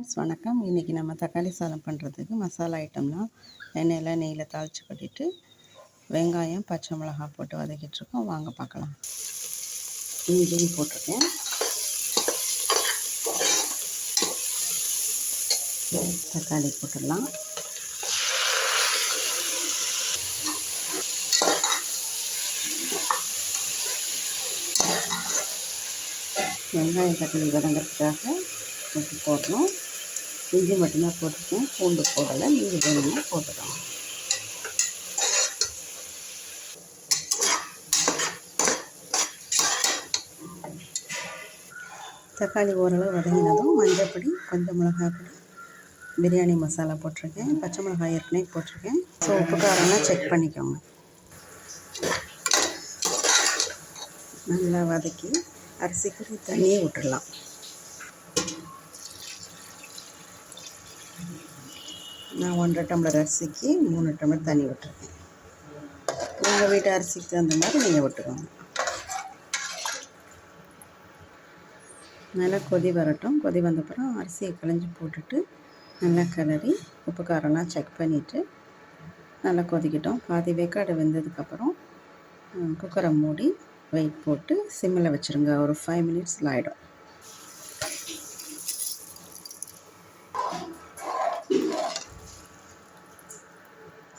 Friends வணக்கம். இன்றைக்கி நம்ம தக்காளி சாதம் பண்ணுறதுக்கு மசாலா ஐட்டம்லாம் எண்ணெயில் நெய்யில் தாளித்து கட்டிட்டு வெங்காயம் பச்சை மிளகா போட்டு வதக்கிட்டுருக்கோம் வாங்க பார்க்கலாம். இஞ்சி போட்டிருக்கேன். தக்காளி போட்டுடலாம். வெங்காயம் தக்காளி வதங்கிறதுக்காக உப்பு போடணும். இஞ்சி மட்டும்தான் போட்டிருக்கேன். பூண்டு போடலை. நீங்கள் வேணும்னா போட்டுக்கலாம். தக்காளி ஓரளவு வதங்கினதும் மஞ்சள் பொடி கொஞ்சம் மிளகாய் பொடி பிரியாணி மசாலா போட்டிருக்கேன். பச்சை மிளகாய் ஏற்கனவே போட்டிருக்கேன். ஸோ உப்பு காரம்லாம் செக் பண்ணிக்கோங்க. நல்லா வதக்கி அரிசிக்கு தண்ணியை விட்டுடலாம் நான் ஒன்றரை டம்ளர் அரிசிக்கு மூணு டம்ளர் தண்ணி விட்டுருக்கேன். உங்கள் வீட்டு அரிசிக்கு தகுந்த மாதிரி நீங்கள் விட்டுக்கோங்க. நல்லா கொதி வரட்டும். கொதி வந்தப்புறம் அரிசியை களைஞ்சி போட்டுட்டு நல்லா கிளறி உப்பு காரம்லாம் செக் பண்ணிவிட்டு நல்லா கொதிக்கிட்டோம். பாதி வேக்காடு வெந்ததுக்கப்புறம் குக்கரை மூடி வெயிட் போட்டு சிம்மில் வச்சுருங்க. ஒரு ஃபைவ் மினிட்ஸில் ஆகிடும்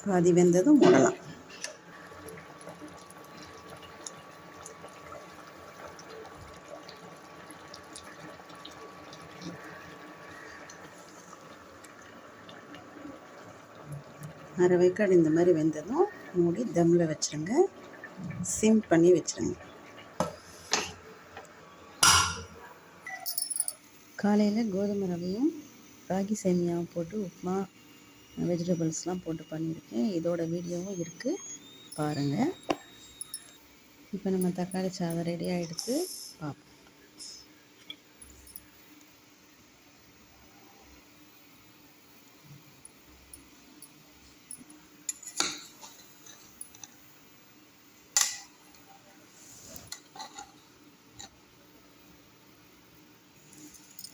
பாதி வெந்ததும் மூடலாம். அரை வேக்காடு இந்த மாதிரி வெந்ததும் மூடி தம்மில் வச்சுருங்க. சிம் பண்ணி வச்சுருங்க. காலையில் கோதுமை ரவையும் ராகி சேமியாவும் போட்டு உப்புமா வெஜிடபிள்ஸ்லாம் போட்டு பண்ணியிருக்கேன். இதோட வீடியோவும் இருக்குது பாருங்கள் இப்போ நம்ம தக்காளி சாதம் ரெடி ஆகிடுத்து பார்ப்போம்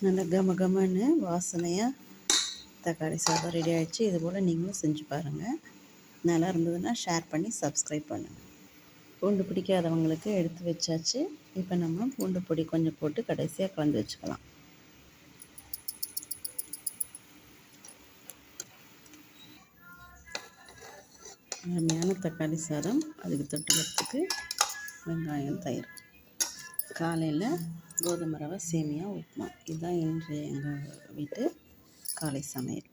நல்லா கம கமன்னு வாசனையாக தக்காளி சாதம் ரெடி ஆகிடுச்சு இது போல் நீங்களும் செஞ்சு பாருங்கள் நல்லா இருந்ததுன்னா ஷேர் பண்ணி சப்ஸ்கிரைப் பண்ணுங்கள் பூண்டு பிடிக்காதவங்களுக்கு எடுத்து வச்சாச்சு. இப்போ நம்ம பூண்டு பொடி கொஞ்சம் போட்டு கடைசியாக கலந்து வச்சுக்கலாம். அருமையான தக்காளி சாதம். அதுக்கு தொட்டுக்கிறதுக்கு வெங்காயம் தயிர். காலையில் கோதுமை ரவை சேமியா உப்புமா. இதுதான் இன்று எங்கள் வீட்டு காலை சமையல்